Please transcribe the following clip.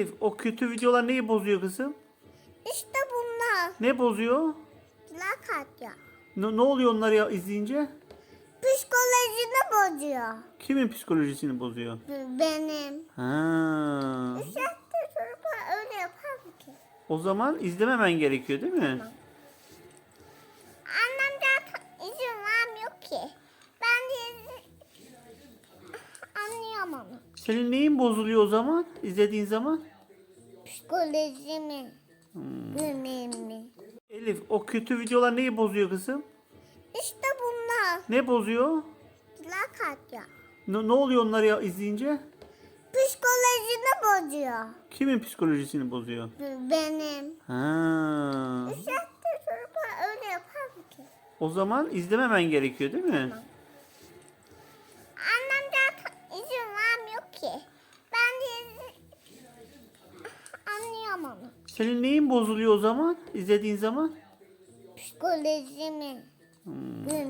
Elif o kötü videolar neyi bozuyor kızım? İşte bunlar. Ne bozuyor? Like atıyor. Ne, ne oluyor onları ya izleyince? Psikolojini bozuyor. Kimin psikolojisini bozuyor? Benim. Ha. Sette çocuklar öyle yapar mı ki? O zaman izlememen gerekiyor değil mi? Annem zaten izin vermiyor ki. Ben de izin... Anlıyorum onu. Senin neyin bozuluyor o zaman izlediğin zaman? Psikolojimi. Gülmemi. Elif o kötü videolar neyi bozuyor kızım? İşte bunlar. Ne bozuyor? Like atıyor. Ne, ne oluyor onları ya izleyince? Psikolojini bozuyor. Kimin psikolojisini bozuyor? Benim. Ha. Sette çocuklar öyle yapar ki? O zaman izlememen gerekiyor değil mi? Annem zaten izin vermiyor ki. Ben de izin... Onu. Senin neyin bozuluyor o zaman izlediğin zaman? Psikolojimi. Gülmemi.